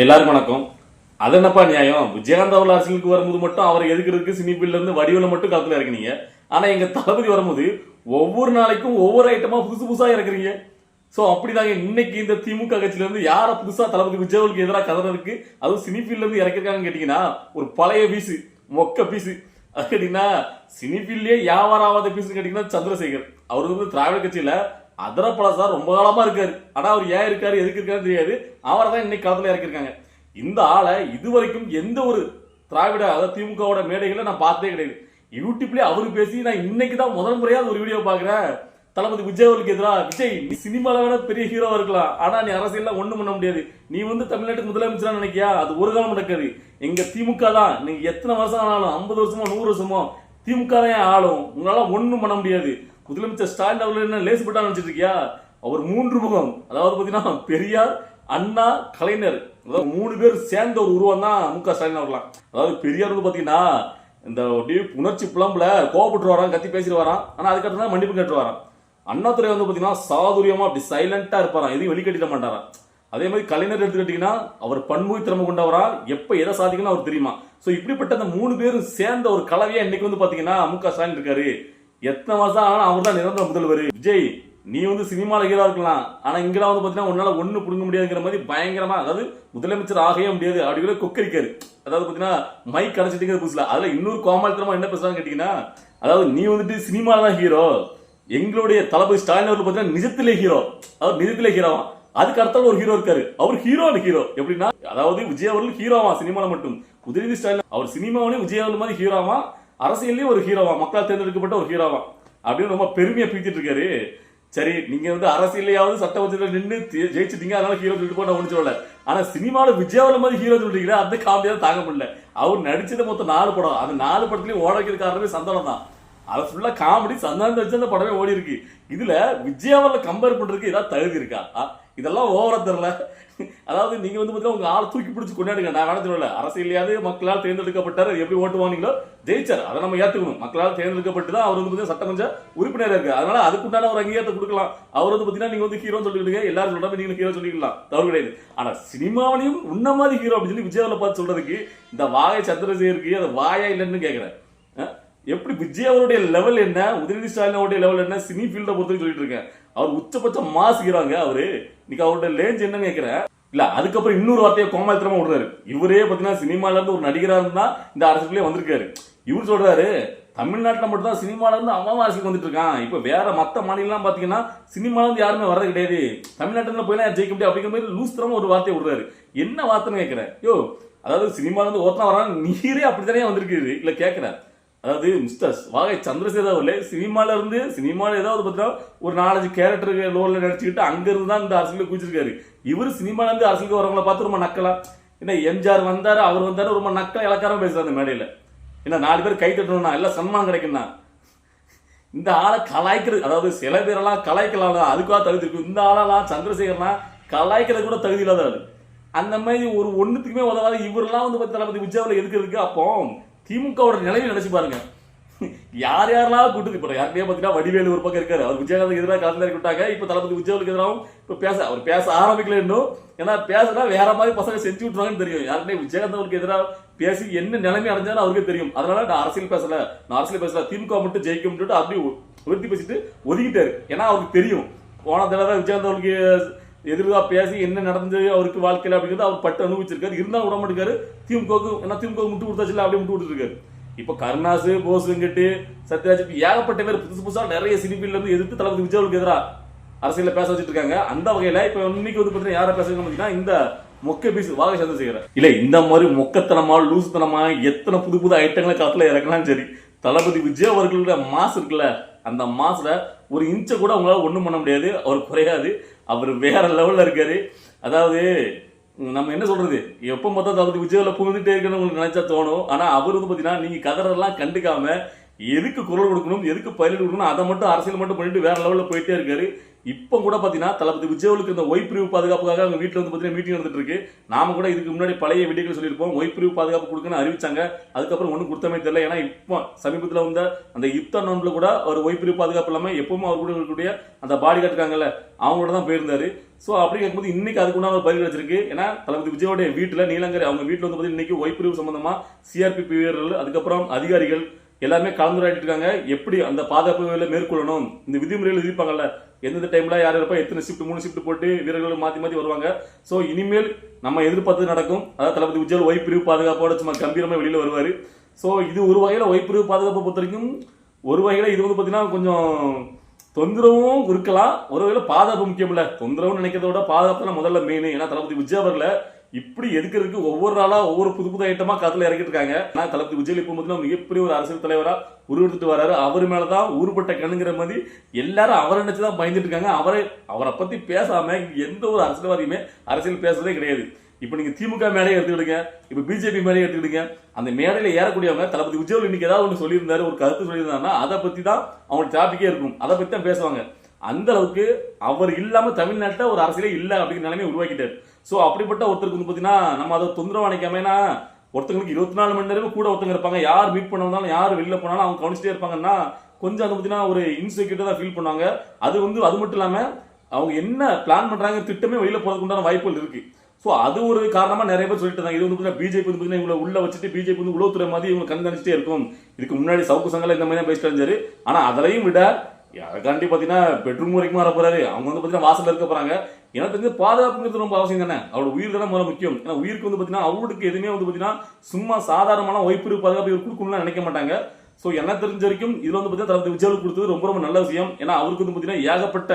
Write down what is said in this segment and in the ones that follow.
எல்லாருக்கும் வணக்கம். அது என்னப்பா நியாயம்? விஜயகாந்த் அவர்கள் அரசியலுக்கு வரும்போது மட்டும் அவர் எதுக்குறதுக்கு சினிப்பில் இருந்து வடிவில் மட்டும் காத்துல இறக்குனீங்க. ஆனா எங்க தளபதி வரும்போது ஒவ்வொரு நாளைக்கும் ஒவ்வொரு ஐட்டமா புதுசு புதுசா இறக்குறீங்க. ஸோ அப்படிதாங்க இன்னைக்கு இந்த திமுக கட்சியில இருந்து யார புதுசா தளபதி விஜயவர்களுக்கு எதிராக கதை இருக்கு? அதுவும் சினிஃபீல்ட்ல இருந்து இறக்கிருக்காங்கன்னு கேட்டீங்கன்னா ஒரு பழைய பீஸு மொக்க பீஸு அது கேட்டீங்கன்னா சினிஃபீல்ட்லயே வியாபாரம் ஆகாத பீஸ் கேட்டீங்கன்னா சந்திரசேகர். அவர் வந்து திராவிட கட்சியில அதர சார் ரொம்ப காலமாக இருக்காரு. ஆனால் அவர் ஏன் இருக்காரு எதுக்கு இருக்காருன்னு தெரியாது. அவரை தான் இன்னைக்கு களத்தில் இறக்கிருக்காங்க இந்த ஆளை இதுவரைக்கும் எந்த ஒரு திராவிட அதாவது திமுகவோட மேடைகளை நான் பார்த்ததே கிடையாது. யூடியூப்லேயே அவரு பேசி நான் இன்னைக்கு தான் முதல் முறையாக ஒரு வீடியோ பார்க்குறேன். தளபதி விஜய் அவருக்கு எதிராக. விஜய் நீ சினிமாவில் வேணா பெரிய ஹீரோவாக இருக்கலாம். ஆனால் நீ அரசியலில் ஒன்றும் பண்ண முடியாது. நீ வந்து தமிழ்நாட்டுக்கு முதலமைச்சரா நினைக்கியா? அது ஒரு காலம் நடக்காது. எங்கள் திமுக தான் நீங்கள் எத்தனை வருஷம் ஆனாலும் ஐம்பது வருஷமோ நூறு வருஷமோ திமுக தான் ஆளும். உங்களால் ஒன்றும் பண்ண முடியாது. முதலமைச்சர் ஸ்டாலின் அவர்கள் என்ன லேசுப்பட்டா நினைச்சிட்டு இருக்கியா? அவர் மூன்று முகம். அதாவது பார்த்தீங்கன்னா பெரியார் அண்ணா கலைஞர். அதாவது மூணு பேர் சேர்ந்த ஒரு உருவம் தான் மு க ஸ்டாலின் அவர்களாம். அதாவது பெரியார் வந்து பார்த்தீங்கன்னா இந்த அப்படியே உணர்ச்சி புலம்புல கோவப்பட்டு வரான் கத்தி பேசிட்டு வரான் ஆனால் அதுக்கப்புறம் தான் மன்னிப்பு கேட்டு வரான் அண்ணாத்துறை வந்து பார்த்தீங்கன்னா சாதுரியமாக அப்படி சைலண்ட்டாக இருப்பாராம். எதையும் வெளிக்கட்டிட மாட்டாராம். அதே மாதிரி கலைஞர் எடுத்துக்கிட்டீங்கன்னா அவர் பன்முக திறமை கொண்டவரா? எப்போ எதை சாதிக்கணும் அவர் தெரியுமா? ஸோ இப்படிப்பட்ட அந்த மூணு பேரும் சேர்ந்த ஒரு கலவையாக இன்னைக்கு வந்து பார்த்தீங்கன்னா மு க ஸ்டாலின் இருக்காரு. எத்தனை வருஷம் ஆனாலும் அவர் தான் நிரந்தர முதல்வர். விஜய் நீ வந்து சினிமாவில் ஹீரோ இருக்கலாம். ஆனால் இங்கெல்லாம் வந்து பார்த்தீங்கன்னா உன்னால் ஒன்று பிடுங்க முடியாதுங்கிற மாதிரி பயங்கரமா அதாவது முதலமைச்சர் ஆகவே முடியாது. அப்படி கூட கொக்கரிக்காரு. அதாவது பார்த்தீங்கன்னா மைக் கிடைச்சிட்டு புதுசில். அதில் இன்னொரு கோமாளித்தனமாக என்ன பேசுறான்னு கேட்டிங்கன்னா அதாவது நீ வந்துட்டு சினிமாவில் தான் ஹீரோ எங்களுடைய தளபதி ஸ்டாலின் அவர்கள் பார்த்தீங்கன்னா நிஜத்திலே ஹீரோ அவர் நிஜத்திலே ஹீரோவா அதுக்கு அடுத்தால ஒரு ஹீரோ இருக்காரு. அவர் ஹீரோன ஹீரோ எப்படின்னா அதாவது விஜய் அவர்கள் ஹீரோவா சினிமாவில் மட்டும். உதயநிதி ஸ்டாலின் அவர் சினிமாவிலே விஜய் அவர்கள் மாதிரி ஹீரோவா அரசியல்லையும் ஒரு ஹீரோவா மக்களால் தேர்ந்தெடுக்கப்பட்ட ஒரு ஹீரோவா அப்படின்னு ரொம்ப பெருமையா பீத்திட்டு இருக்காரு. சரி நீங்க வந்து அரசியலையாவது சட்ட வச்சதுல நின்று ஜெ- ஜெயிச்சிட்டீங்க அதனால ஹீரோ சொல்லிட்டு போய் நான் ஒண்ணு சொல்லல. ஆனா சினிமாவில் விஜயாவில மாதிரி ஹீரோ சொல்றீங்களா அந்த காமெடியாக தாங்க முடியல. அவர் நடிச்சது மொத்தம் நாலு படம். அந்த நாலு படத்துலயும் ஓட வைக்கிற காரணமே சந்தானம் தான். அது ஃபுல்லா காமெடி சந்தானம் வச்சு அந்த படமே ஓடி இருக்கு இதுல விஜயாவில கம்பேர் பண்றதுக்கு ஏதாவது தகுதி இருக்கா? இதெல்லாம் ஓவரா தெரியல. அதாவது நீங்க வந்து பார்த்தீங்கன்னா உங்க ஆளை தூக்கி பிடிச்சு கொண்டாடுங்க. நான் வேணா சொல்லல அரசியலையாவது மக்களால் தேர்ந்தெடுக்கப்பட்டார் எப்படி ஓட்டு வாங்கிங்களோ ஜெயிச்சார். அதை நம்ம ஏற்றுக்கணும் மக்களால் தேர்ந்தெடுக்கப்பட்டு தான் அவர் வந்து பாத்தீங்கன்னா சட்டமன்ற உறுப்பினர் இருக்கு. அதனால அதுக்குண்டான ஒரு அங்கீகாரத்தை கொடுக்கலாம். அவர் வந்து பாத்தீங்கன்னா நீங்க வந்து ஹீரோ சொல்லிக்கிட்டீங்க எல்லாரும் சொல்றாங்க நீங்க ஹீரோ சொல்லிக்கலாம். தவறு கிடையாது. ஆனா சினிமாவிலையும் உன்ன மாதிரி ஹீரோ அப்படின்னு சொல்லி விஜயாவில் பார்த்து சொல்றதுக்கு இந்த வாயை சந்திரசேகருக்கு அது வாயா இல்லைன்னு கேட்குறேன் எப்படி விஜய் அவருடைய லெவல் என்ன? உதயநிதி ஸ்டாலின் அவருடைய லெவல் என்ன? சினி ஃபீல்டை பொறுத்து சொல்லிட்டு இருக்கேன். அவர் உச்சபட்சம் மாஸ் ஹீரோங்க அவரு. இன்னைக்கு அவர்கிட்ட லேஞ்ச் என்னன்னு கேட்கிறேன் இல்ல அதுக்கப்புறம் இன்னொரு வார்த்தையை கோமாளித்தனமா விடுறாரு. இவரே பாத்தீங்கன்னா சினிமால இருந்து ஒரு நடிகரா இருந்தா இந்த அரசுக்குள்ளே வந்திருக்காரு. இவர் சொல்றாரு தமிழ்நாட்டில் மட்டும் தான் சினிமால இருந்து அவன் அரசுக்கு வந்துட்டு இருக்கான். இப்போ வேற மற்ற மாநிலம் பாத்தீங்கன்னா சினிமால இருந்து யாருமே வர்றது கிடையாது. தமிழ்நாட்டில் போய் ஜெயிக்க முடியாது அப்படிங்கிற மாதிரி லூஸ்தரமா ஒரு வார்த்தையை விடுறாரு. என்ன வார்த்தைன்னு கேட்கிறேன்? யோ அதாவது சினிமால இருந்து ஒருத்தன் வரான் நீரே அப்படித்தானே வந்திருக்குது இல்ல கேட்கிறேன். அதாவது மிஸ்டர் வாகை சந்திரசேகர் அவர்களே சினிமால இருந்து சினிமால ஏதாவது பார்த்தீங்கன்னா ஒரு நாலஞ்சு கேரக்டர் ரோல்ல நடிச்சுக்கிட்டு அங்கேருந்து தான் இந்த அரசியலுக்கு குதிச்சிருக்காரு இவர் சினிமால இருந்து அரசியலுக்கு வரவங்கள பார்த்து ரொம்ப நக்கலாம் என்ன எம்ஜிஆர் வந்தாரு அவர் வந்தாரு ரொம்ப நக்கலா இலக்காரம் பேசுறாரு அந்த மேடையில. என்ன நாலு பேர் கை தட்டணும்னா எல்லாம் சன்மானம் கிடைக்கும்னா? இந்த ஆளை கலாய்க்கிறது அதாவது சில பேரெல்லாம் கலாய்க்கலாம் அதுக்காக தகுதி இருக்கு. இந்த ஆளெல்லாம் சந்திரசேகர்லாம் கலாய்க்கிறது கூட தகுதி இல்லாத அந்த மாதிரி ஒரு ஒண்ணுத்துக்குமே உதவாத இவரெல்லாம் வந்து பார்த்து தளபதி விஜயாவில் எதுக்கு இருக்கு? அப்போ திமுகவோட நிலைமை நினைச்சு பாருங்க. யார் யாரெல்லாம் கூட்டுது இப்போ யாருக்கே பார்த்தீங்கன்னா வடிவேலு ஒரு பக்கம் இருக்காரு. அவர் விஜயகாந்த் எதிராக கலந்து இறக்கி விட்டாங்க. இப்போ தளபதி உஜ்ஜவலுக்கு எதிராகவும் இப்போ பேச அவர் பேச ஆரம்பிக்கல இன்னும். ஏன்னா பேசுனா வேற மாதிரி பசங்க செஞ்சு விட்டுருவாங்கன்னு தெரியும். யாருமே விஜயகாந்த் அவருக்கு எதிராக பேசி என்ன நிலைமை அடைஞ்சாலும் அவருக்கே தெரியும். அதனால நான் அரசியல் பேசல. நான் அரசியல் பேசல. திமுக மட்டும் ஜெயிக்க முடியும் அப்படியே உறுதி பேசிட்டு ஒதுக்கிட்டாரு. ஏன்னா அவருக்கு தெரியும். போன தடவை விஜயகாந்த் அவருக்கு எதிராக பேசி என்ன நடந்தது அவருக்கு வாழ்க்கையில் அப்படிங்கிறது அவர் பட்டு அனுபவிச்சிருக்காரு. இருந்தாலும் விட மாட்டேங்காரு திமுகவுக்கு ஏன்னா திமுக முட்டு கொடுத்தாச்சுல அப்படியே முட்டு கொடுத்துருக்காரு. இப்போ கருணாசு போஸுங்கிட்டு சத்யராஜ் இப்போ ஏகப்பட்ட பேர் புதுசு புதுசாக நிறைய சினிபில இருந்து எதிர்த்து தளபதி விஜயவுக்கு எதிராக அரசியலில் பேச வச்சுட்டு இருக்காங்க. அந்த வகையில் இப்போ இன்னைக்கு வந்து பார்த்தீங்கன்னா யாரை பேசுறீங்க பாத்தீங்கன்னா இந்த மொக்க பீஸ் வாக செய்கிறேன் இல்லை இந்த மாதிரி மொக்கத்தனமா லூசுத்தனமாக எத்தனை புது புது ஐட்டங்களை காற்றுல இறக்கலாம் சரி தளபதி விஜய் அவர்களோட மாஸ் இருக்குல்ல அந்த மாஸில் ஒரு இன்ச்சை கூட அவங்களால ஒன்றும் பண்ண முடியாது. அவர் குறையாது. அவர் வேற லெவலில் இருக்காரு. அதாவது நம்ம என்ன சொல்றது? எப்போ மொத்தம் தளபதி விஜயில் புகுந்துட்டே இருக்கணும்னு உங்களுக்கு நினைச்சா தோணும். ஆனால் அவர் வந்து பார்த்தீங்கன்னா நீங்கள் கதறெல்லாம் கண்டுக்காம எதுக்கு குரல் கொடுக்கணும் எதுக்கு பயிர் கொடுக்கணும் அதை மட்டும் அரசியல் மட்டும் பண்ணிட்டு வேற லெவலில் போயிட்டே இருக்காரு. இப்போ கூட பார்த்தீங்கன்னா தளபதி விஜயவுக்கு இந்த ஒய் பிரிவு பாதுகாப்புக்காக அவங்க வீட்டில் வந்து பார்த்தீங்கன்னா மீட்டிங் நடந்துட்டு இருக்கு. நாம கூட இதுக்கு முன்னாடி பழைய வீடியோக்கள் சொல்லியிருப்போம். ஒய் பிரிவு பாதுகாப்பு கொடுக்கணும்னு அறிவிச்சாங்க. அதுக்கப்புறம் ஒன்றும் கொடுத்தமே தெரியல. ஏன்னா இப்போ சமீபத்தில் வந்த அந்த யுத்த நோன்ல கூட அவர் ஒய் பிரிவு பாதுகாப்பு இல்லாமல் எப்பவுமே அவர் கூட இருக்கக்கூடிய அந்த பாடி இருக்காங்கல்ல அவங்களோட தான் போயிருந்தாரு. ஸோ அப்படி கேட்கும்போது இன்னைக்கு அதுக்குண்டான ஒரு பதிவு கிடைச்சிருக்கு ஏன்னா தளபதி விஜயோடைய வீட்டில் நீலங்கரை அவங்க வீட்டில் வந்து பார்த்தீங்கன்னா இன்னைக்கு ஒய் பிரிவு சம்பந்தமா சிஆர்பி வீரர்கள் அதுக்கப்புறம் அதிகாரிகள் எல்லாருமே கலந்துரையாடிட்டு இருக்காங்க. எப்படி அந்த பாதுகாப்பு வேலை மேற்கொள்ளணும்? இந்த விதிமுறைகள் இருப்பாங்கல்ல எந்தெந்த டைம்ல யார் இருப்பா எத்தனை ஷிஃப்ட் மூணு ஷிஃப்ட் போட்டு வீரர்கள் மாத்தி மாத்தி வருவாங்க. ஸோ இனிமேல் நம்ம எதிர்பார்த்து நடக்கும். அதாவது தளபதி உஜ்ஜல் ஒய் பிரிவு பாதுகாப்போட சும்மா கம்பீரமா வெளியில வருவாரு. ஸோ இது ஒரு வகையில ஒய் பிரிவு பாதுகாப்பை பொறுத்த வரைக்கும் ஒரு வகையில இது வந்து பாத்தீங்கன்னா கொஞ்சம் தொந்தரவும் இருக்கலாம் ஒரு வகையில் பாதுகாப்பு முக்கியம் இல்ல தொந்தரவும் நினைக்கிறத விட பாதுகாப்பு முதல்ல மெயின் ஏன்னா தளபதி விஜய் இப்படி எதுக்கிறதுக்கு ஒவ்வொரு நாளா ஒவ்வொரு புது புது ஐட்டமா காத்துல இறக்கிட்டு இருக்காங்க. ஆனா தளபதி விஜய் இப்போ பார்த்தீங்கன்னா மிகப்பெரிய ஒரு அரசியல் தலைவரா உருவெடுத்துட்டு வராரு. அவர் மேலதான் ஊருப்பட்ட கண்ணுங்கிற மாதிரி எல்லாரும் அவரை நினைச்சுதான் பயந்துட்டு இருக்காங்க. அவரை அவரை பத்தி பேசாம எந்த ஒரு அரசியல்வாதியுமே அரசியல் பேசுறதே கிடையாது. இப்போ நீங்க திமுக மேலேயே எடுத்துக்கிடுங்க. இப்போ பிஜேபி மேலேயே எடுத்துக்கிடுங்க. அந்த மேடையில ஏறக்கூடியவங்க தளபதி விஜய் இன்னைக்கு ஏதாவது ஒன்று சொல்லியிருந்தாரு ஒரு கருத்து சொல்லியிருந்தாருன்னா அதை பத்தி தான் அவங்களுக்கு டாபிக்கே இருக்கும். அதை பத்தி தான் பேசுவாங்க. அந்த அளவுக்கு அவர் இல்லாமல் தமிழ்நாட்டில் ஒரு அரசியலே இல்லை அப்படிங்கிற நிலைமை உருவாக்கிட்டார். ஸோ அப்படிப்பட்ட ஒருத்தருக்கு வந்து பார்த்தீங்கன்னா நம்ம அதை தொந்தரவு அணைக்காமனா ஒருத்தங்களுக்கு இருபத்தி நாலு மணி நேரமும் கூட ஒருத்தங்க இருப்பாங்க. யார் மீட் பண்ண வந்தாலும் யார் வெளியில் போனாலும் அவங்க கவனிச்சிட்டே இருப்பாங்கன்னா கொஞ்சம் அதை பார்த்தீங்கன்னா ஒரு இன்செக்யூரிட்டி தான் ஃபீல் பண்ணுவாங்க. அது வந்து அது மட்டும் இல்லாமல் அவங்க என்ன பிளான் பண்ணுறாங்க திட்டமே வெளியில் போகிறதுக்கு உண்டான வாய்ப்புகள் இருக்குது ஸோ அது ஒரு காரணமாக நிறைய பேர் சொல்லிட்டு இருந்தாங்க. இது வந்து பிஜேபி வந்து பார்த்தீங்கன்னா இவங்களை உள்ள வச்சுட்டு பிஜேபி வந்து உளவுத்துறை மாதிரி இவங்க கண்காணிச்சிட்டே இருக்கும். இதுக்கு முன்னாடி சவுக்கு சங்கல இந்த மாதிரி தான் பேசிட்டு இருந்தாரு. ஆனால் அதிலையும் விட யாருக்காண்டி பார்த்தீங்கன்னா பெட்ரூம் வரைக்கும் வர போறாரு. அவங்க வந்து பார்த்தீங்கன்னா வாசல்ல இருக்க போறாங்க. எனக்கு தெரிஞ்சு பாதுகாப்புங்கிறது ரொம்ப அவசியம் தானே? அவரோட உயிர் தானே முதல்ல முக்கியம். ஏன்னா உயிருக்கு வந்து பார்த்தீங்கன்னா அவருக்கு எதுவுமே வந்து பார்த்தீங்கன்னா சும்மா சாதாரணமான ஒய்ப்பு பாதுகாப்பு இவர் கொடுக்கணும்னு நினைக்க மாட்டாங்க. ஸோ என்ன தெரிஞ்ச வரைக்கும் இதில் வந்து பார்த்தீங்கன்னா தளபதி விஜய் கொடுத்தது ரொம்ப ரொம்ப நல்ல விஷயம். ஏன்னா அவருக்கு வந்து பார்த்தீங்கன்னா ஏகப்பட்ட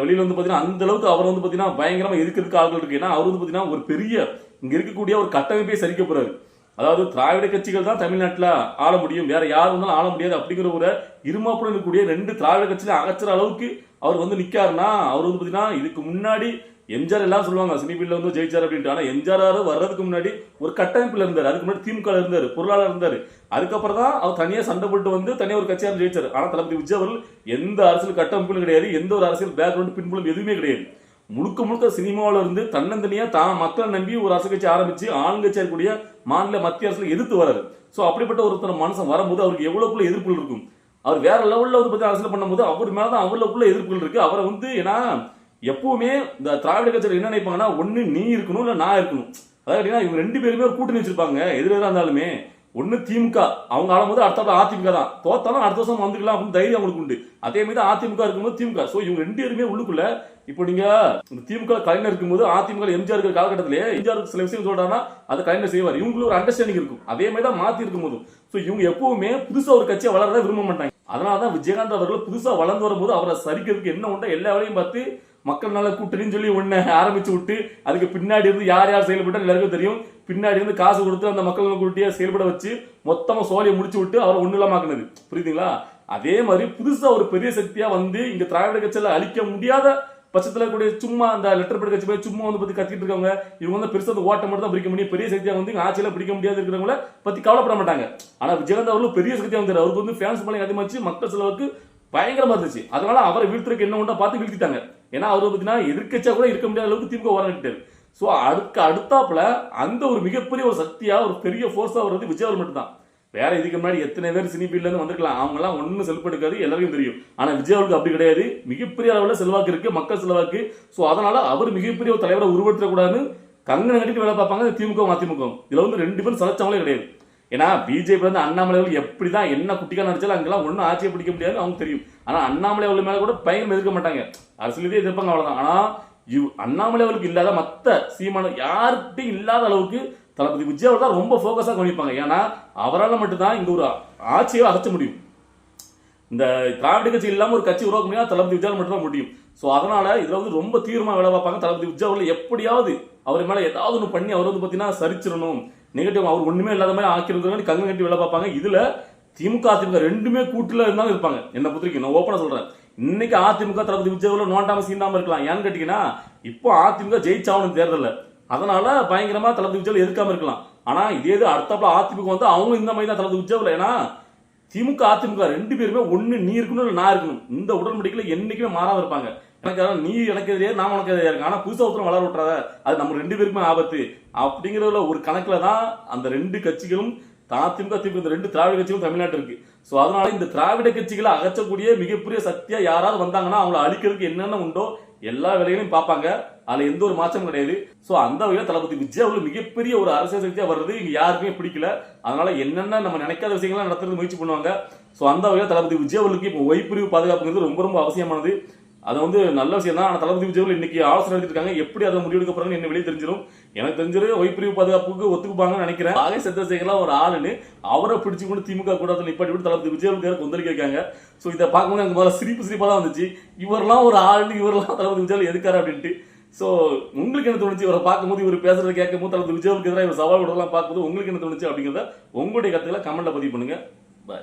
வெளியில் வந்து பார்த்தீங்கன்னா அந்த அளவுக்கு அவர் வந்து பார்த்தீங்கன்னா பயங்கரமாக எதுக்கிறதுக்கு ஆட்கள் இருக்கு. ஏன்னா அவர் வந்து பார்த்தீங்கன்னா ஒரு பெரிய இங்கே இருக்கக்கூடிய ஒரு கட்டமைப்பை சரிக்க போறாரு. அதாவது திராவிட கட்சிகள் தான் தமிழ்நாட்டில் ஆள முடியும். வேற யார் வந்தாலும் ஆள முடியாது அப்படிங்கிற ஒரு இருமாப்புடன் இருக்கக்கூடிய ரெண்டு திராவிட கட்சியில அகற்றுற அளவுக்கு அவர் வந்து நிற்காருன்னா அவர் வந்து பார்த்தீங்கன்னா இதுக்கு முன்னாடி எம்ஜிஆர் எல்லாம் சொல்லுவாங்க சினிபில்ல வந்து ஜெயிச்சார் அப்படின்ட்டு. ஆனால் எம்ஜிஆர் வர்றதுக்கு முன்னாடி ஒரு கட்டமைப்பில் இருந்தார். அதுக்கு முன்னாடி திமுக இருந்தார் பொருளாளர் இருந்தார். அதுக்கப்புறம் தான் அவர் தனியாக சண்டை போட்டு வந்து தனியாக ஒரு கட்சியாக ஜெயிச்சார். ஆனால் தளபதி விஜய் அவர்கள் எந்த அரசியல் கட்டமைப்பிலும் கிடையாது எந்த ஒரு அரசியல் பேக்ரவுண்ட் பின்புலம் எதுவுமே கிடையாது. முழுக்க முழுக்க சினிமாவில இருந்து தன்னந்தனியாக தான் மக்களை நம்பி ஒரு அரசு கட்சி ஆரம்பிச்சு ஆளுங்கட்சியா இருக்கக்கூடிய மாநில மத்திய அரசில் எதிர்த்து வராரு. ஸோ அப்படிப்பட்ட ஒருத்தர் மனுஷன் வரும்போது அவருக்கு எவ்வளோக்குள்ள எதிர்ப்புகள் இருக்கும்? அவர் வேற லெவலில் வந்து பற்றி அரசியல் பண்ணும்போது அவர் மேலதான் அவ்வளவுக்குள்ள எதிர்ப்புகள் இருக்குது அவரை வந்து ஏன்னா எப்பவுமே இந்த திராவிட கட்சியில் என்ன நினைப்பாங்கன்னா ஒன்று நீ இருக்கணும் இல்லை நான் இருக்கணும். அதாவது எப்படின்னா இவங்க ரெண்டு பேருமே ஒரு கூட்டணி வச்சிருப்பாங்க. எதிராக இருந்தாலுமே. ஒன்று திமுக. அவங்க ஆளும்போது அடுத்த அதிமுக தான். தோத்தாலும் அடுத்த வருஷம் வந்துக்கலாம் அப்படின்னு தைரியம் அவங்களுக்கு உண்டு. அதே மாதிரி அதிமுக இருக்கும்போது திமுக. ஸோ இவங்க ரெண்டு பேருமே உள்ளுக்குள்ள இப்போ நீங்க இந்த திமுக கலைஞர் இருக்கும்போது அதிமுக எம்ஜிஆர் இருக்கிற காலகட்டத்திலே எம்ஜிஆர் சில விஷயம் சொல்றாங்கன்னா அதை கலைஞர் செய்வார். இவங்களுக்கு ஒரு அண்டர்ஸ்டாண்டிங் இருக்கும். அதே மாதிரி தான் மாத்தி இருக்கும்போது ஸோ இவங்க எப்பவுமே புதுசாக ஒரு கட்சியை வளரத விரும்ப மாட்டாங்க. அதனாலதான் விஜயகாந்த் அவர்கள் புதுசாக வளர்ந்து வரும்போது அவரை சரிக்கிறதுக்கு என்ன உண்டோ எல்லா வேலையும் பார்த்து மக்கள் நல்ல கூட்டணின்னு சொல்லி ஒன்று ஆரம்பிச்சு விட்டு அதுக்கு பின்னாடி இருந்து யார் யார் செயல்பட்டால் எல்லாருக்கும் தெரியும். பின்னாடி இருந்து காசு கொடுத்து அந்த மக்கள் நல கூட்டியை செயல்பட வச்சு மொத்தமாக சோழியை முடிச்சு விட்டு அவரை ஒன்றும் இல்லாமக்குனது புரியுதுங்களா? அதே மாதிரி புதுசாக ஒரு பெரிய சக்தியாக வந்து இங்கே திராவிட கட்சியில் அழிக்க முடியாத பட்சத்தில் கூட சும்மா அந்த லெட்டர் பேட் கட்சி போய் சும்மா வந்து பற்றி கத்திட்டு இருக்கவங்க இவங்க வந்து பெருசாக அந்த ஓட்டை மட்டும் தான் பிடிக்க முடியும். பெரிய சக்தியாக வந்து ஆட்சியில் பிடிக்க முடியாது இருக்கிறவங்கள பற்றி கவலைப்பட மாட்டாங்க. ஆனால் விஜயகாந்த் அவர்களும் பெரிய சக்தியாக வந்தார். அவருக்கு வந்து ஃபேன்ஸ் பண்ணி அதிகமாச்சு மக்கள் செலவுக்கு பயங்கரமாக இருந்துச்சு. அதனால அவரை வீழ்த்துறதுக்கு என்ன ஒன்றா பார்த்து வீழ்த்திட்டாங்க. ஏன்னா அவர் பார்த்தீங்கன்னா எதிர்கட்சியாக கூட இருக்க முடியாத அளவுக்கு திமுக ஓரங்கிட்டாரு ஸோ அதுக்கு அடுத்தாப்புல அந்த ஒரு மிகப்பெரிய ஒரு சக்தியாக ஒரு பெரிய ஃபோர்ஸாக வர்றது விஜய் அவர் மட்டும்தான். வேற இதுக்கு முன்னாடி எத்தனை பேர் சினி ஃபீல்ட்ல வந்திருக்கலாம். அவங்க ஒன்றும் ஒன்னும் செல்ஃப் எடுக்காது எல்லாருக்கும் தெரியும். ஆனால் விஜய் அவருக்கு அப்படி கிடையாது. மிகப்பெரிய அளவில் செல்வாக்கு இருக்குது மக்கள் செல்வாக்கு. ஸோ அதனால் அவர் மிகப்பெரிய ஒரு தலைவரை உருவெடுத்துக்கூடாதுன்னு கங்கனை கட்டிட்டு வேலை பார்ப்பாங்க திமுக அதிமுக இதில் வந்து ரெண்டு பேரும் சலைச்சவங்களே கிடையாது. ஏன்னா பிஜேபி வந்து அண்ணாமலை அவர்கள் எப்படிதான் என்ன குட்டிக்காக நடிச்சாலும் அங்கெல்லாம் ஒன்றும் ஆட்சியை பிடிக்க முடியாது அவங்க தெரியும். ஆனால் அண்ணாமலை அவர்கள் மேலே கூட பயங்கரம் எதிர்க்க மாட்டாங்க. அரசியலே எதிர்ப்பாங்க அவ்வளோதான் ஆனால் இவ் அண்ணாமலை அவர்களுக்கு இல்லாத மற்ற சீமான யார்கிட்டையும் இல்லாத அளவுக்கு தளபதி விஜய் அவர் தான் ரொம்ப ஃபோக்கஸாக கவனிப்பாங்க. ஏன்னா அவரால் மட்டும்தான் இங்கே ஒரு ஆட்சியை அகற்ற முடியும். இந்த திராவிட கட்சி இல்லாமல் ஒரு கட்சி உருவாக்க முடியாது தளபதி விஜய் மட்டும் தான் முடியும். ஸோ அதனால் இதில் வந்து ரொம்ப தீவிரமாக வேலை பார்ப்பாங்க. தளபதி விஜய் அவர்கள் எப்படியாவது அவர் மேலே ஏதாவது ஒன்று பண்ணி அவர் வந்து பார்த்தீங்கன்னா சரிச்சிடணும். நெகட்டிவ் அவர் ஒன்றுமே இல்லாத மாதிரி ஆக்கிருந்தவங்க கங்கம் கட்டி வேலை பார்ப்பாங்க. இதில் திமுக அதிமுக ரெண்டுமே கூட்டில் இருந்தாலும் இருப்பாங்க. என்னை பொறுத்தவரைக்கும் நான் ஓப்பனாக சொல்கிறேன் இன்னைக்கு அதிமுக தளபதி விஜய் நோண்டாமல் நோண்டாம இருக்கலாம். ஏன்னு கேட்டிங்கன்னா இப்போ அதிமுக ஜெயிச்சாவணும் தேர்தலில். அதனால பயங்கரமாக தளபதி உச்சவில் எதிர்க்காமல் இருக்கலாம். ஆனால் இதே இது அடுத்தாப்புல அதிமுக வந்து அவங்க இந்த மாதிரி தான் தளபதி விஜய் ஏன்னா திமுக அதிமுக ரெண்டு பேருமே ஒன்று நீ இருக்கணும் இல்லை நான் இருக்கணும். இந்த உடன்படிக்கையில் என்றைக்குமே மாறாமல் இருப்பாங்க. எனக்கு அதான் நீ எனக்கு எதிரியா நான் உனக்கு எதிரியா இருக்கு. ஆனால் புதுசாக ஒருத்தரும் வளர விட்டுறாத. அது நம்ம ரெண்டு பேருக்குமே ஆபத்து. அப்படிங்கிறதுல ஒரு கணக்கில் தான் அந்த ரெண்டு கட்சிகளும் அதிமுக திமுக இந்த ரெண்டு திராவிட கட்சிகளும் தமிழ்நாட்டு இருக்கு. ஸோ அதனால இந்த திராவிட கட்சிகளை அகற்றக்கூடிய மிகப்பெரிய சக்தியாக யாராவது வந்தாங்கன்னா அவங்களை அழிக்கிறதுக்கு என்னென்ன உண்டோ எல்லா வேலைகளையும் பார்ப்பாங்க. அதில் எந்த ஒரு மாற்றமும் கிடையாது. ஸோ அந்த வகையில் தளபதி விஜய் அவர்கள் மிகப்பெரிய ஒரு அரசியல் சக்தியாக வர்றது இங்கே யாருக்குமே பிடிக்கல. அதனால என்னென்ன நம்ம நினைக்காத விஷயங்கள்லாம் நடத்துறது முயற்சி பண்ணுவாங்க. ஸோ அந்த வகையில் தளபதி விஜய் அவர்களுக்கு இப்போ ஒய்பிரிவு பாதுகாப்புங்கிறது ரொம்ப ரொம்ப அவசியமானது. அதை வந்து நல்ல விஷயம் தான். ஆனால் தளபதி விஜய் இன்னைக்கு ஆலோசனை எடுத்துட்டு இருக்காங்க. எப்படி அதை முடிவெடுக்க போறாங்கன்னு என்ன வெளியே தெரிஞ்சிடும் எனக்கு தெரிஞ்சது ஒய்பிரிவு பாதுகாப்புக்கு ஒத்துக்குப்பாங்கன்னு நினைக்கிறேன். ஆக சந்திரசேகர்லாம் ஒரு ஆளுன்னு அவரை பிடிச்சு கொண்டு திமுக கூடத்தில் நிப்பாட்டி விட்டு தளபதி விஜய் கொந்தளிக்க இருக்காங்க ஸோ இதை பார்க்கும்போது எனக்கு முதல்ல சிரிப்பு சிரிப்பாக தான் வந்துச்சு. இவரெல்லாம் ஒரு ஆளுன்னு இவரெல்லாம் தளபதி விஜய் எதுக்காரு அப்படின்ட்டு. ஸோ உங்களுக்கு என்ன தோணுச்சு? இவரை பார்க்கும்போது இவர் பேசுறதை கேட்கும்போது தளபதி விஜய்க்கு எதிராக இவர் சவால் விடலாம் பார்க்கும்போது உங்களுக்கு என்ன தோணுச்சு அப்படிங்கிறத உங்களுடைய கருத்துக்களை கமெண்ட்ல பதிவு பண்ணுங்க.